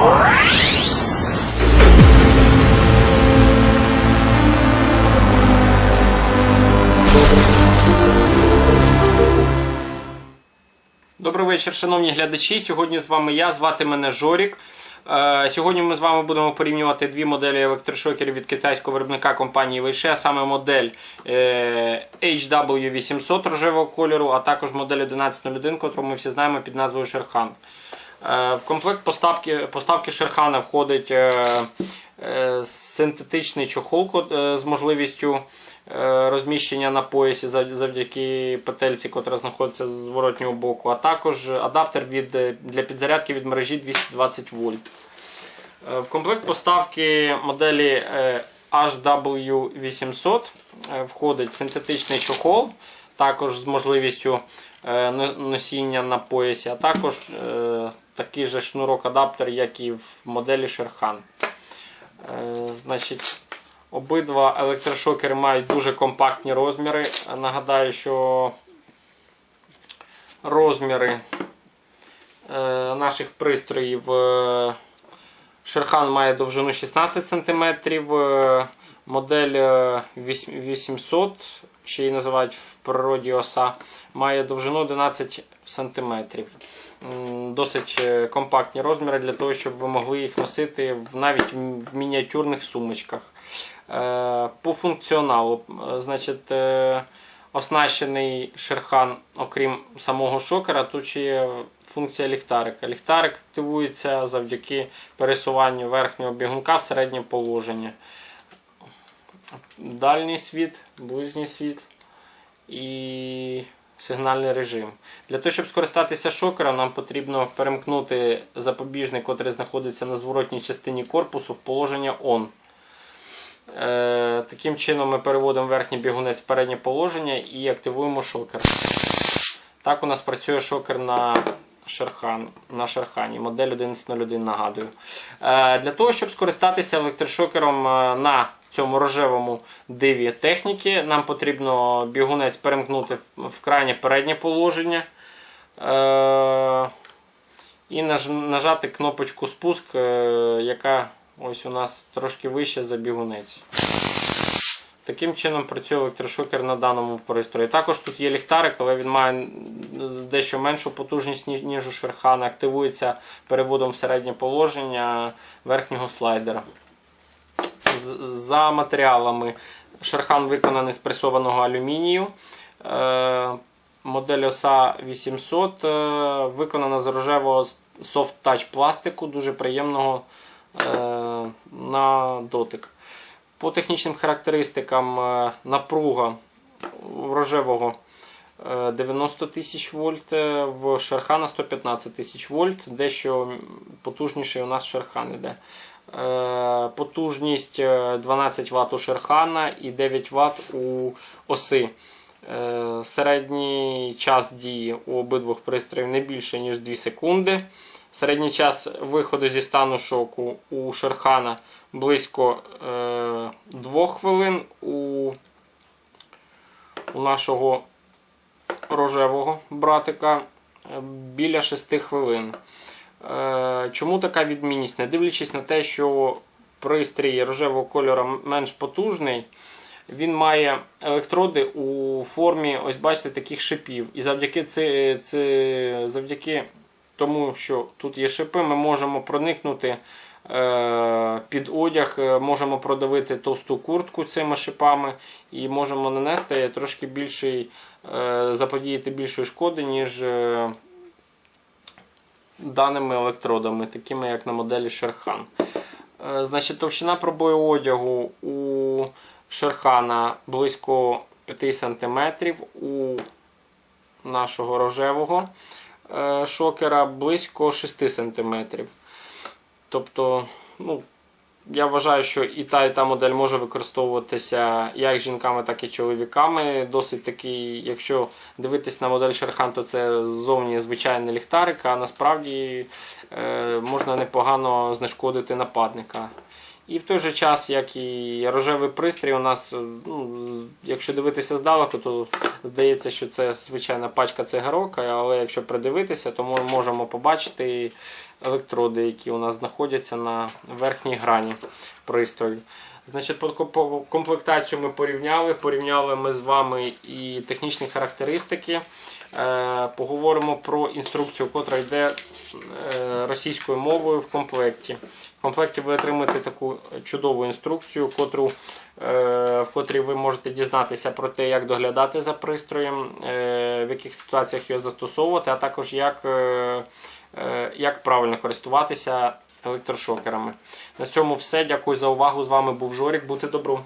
Добрий вечір, шановні глядачі. Сьогодні з вами я, звати мене Жорік. Е, Сьогодні ми з вами будемо порівнювати дві моделі електрошокерів від китайського виробника компанії а саме модель е, HW800 рожевого кольору, а також модель 1101, яку ми всі знаємо під назвою Шерхан. Е, В комплект поставки, поставки Шерхана входить е, е, синтетичний чохол з можливістю розміщення на поясі завдяки петельці, яка знаходиться з зворотнього боку, а також адаптер від, для підзарядки від мережі 220 вольт. В комплект поставки моделі HW800 е, входить синтетичний чохол, також з можливістю е, носіння на поясі, а також е, такий же шнурок-адаптер, як і в моделі Шерхан. Обидва електрошокери мають дуже компактні розміри. Нагадаю, що розміри наших пристроїв Шерхан має довжину 16 см, е, модель е, 800, ще її називають в природі оса, має довжину 11 см. Досить е, компактні розміри для того, щоб ви могли їх носити навіть в мініатюрних сумочках. Е, По функціоналу, е, значить, е, оснащений шерхан, окрім самого шокера, тут ще є функція ліхтарика. Ліхтарик активується завдяки пересуванню верхнього бігунка в середнє положення. Дальній світ, ближній світ і сигнальний режим. Для того, щоб скористатися шокером, нам потрібно перемкнути запобіжник, який знаходиться на зворотній частині корпусу, в положення ON. Е, таким чином ми переводимо верхній бігунець в переднє положення і активуємо шокер. Так у нас працює шокер на Шерхан, на Шерхані, модель 1101 нагадую. Е, для того, щоб скористатися електрошокером е, на цьому рожевому диві техніки, нам потрібно бігунець перемкнути в, крайнє переднє положення. І нажати кнопочку спуск, яка ось у нас трошки вища за бігунець. Таким чином працює електрошокер на даному пристрої. Також тут є ліхтарик, але він має дещо меншу потужність, ніж, у Шерхана. Активується переводом в середнє положення верхнього слайдера. За матеріалами Шерхан виконаний з пресованого алюмінію. Е, Модель оса 800 е, виконана з рожевого touch пластику, дуже приємного на дотик. По технічним характеристикам е, напруга рожевого е, 90 тисяч вольт, е, в Шерхана 115 тисяч вольт, дещо потужніший у нас Шерхан іде. Е, Потужність е, 12 Вт у Шерхана і 9 Вт у оси. Е, Середній час дії у обидвох пристроїв не більше, ніж 2 секунди. Середній час виходу зі стану шоку у Шерхана близько е, 2 хвилин, у, у нашого рожевого братика е, біля 6 хвилин. Е, чому така відмінність? Не дивлячись на те, що пристрій рожевого кольору менш потужний, він має електроди у формі, ось бачите, таких шипів. І завдяки, це, це, завдяки тому, що тут є шипи, ми можемо проникнути е, під одяг, е, можемо продавити товсту куртку цими шипами і можемо нанести трошки більший, е, заподіяти більшої шкоди, ніж даними електродами, такими як на моделі Шерхан. Значить, товщина пробою одягу у Шерхана близько 5 см, у нашого рожевого шокера близько 6 см. Тобто, ну, я вважаю, що і та, і та модель може використовуватися як жінками, так і чоловіками. Досить такий, якщо дивитись на модель Шерхан, то це зовні звичайний ліхтарик, а насправді е, можна непогано знешкодити нападника. І в той же час, як і рожевий пристрій, у нас, е, ну, якщо дивитися здалеку, то здається, що це звичайна пачка цигарок, але якщо придивитися, то ми можемо побачити електроди, які у нас знаходяться на верхній грані пристрою. Значить, по комплектацію ми порівняли. Порівняли ми з вами і технічні характеристики. Е, поговоримо про інструкцію, котра йде е, російською мовою в комплекті. В комплекті ви отримаєте таку чудову інструкцію, котру, е, в котрій ви можете дізнатися про те, як доглядати за пристроєм, в яких ситуаціях його застосовувати, а також як, як правильно користуватися електрошокерами. На цьому все. Дякую за увагу. З вами був Жорік. Бути добру.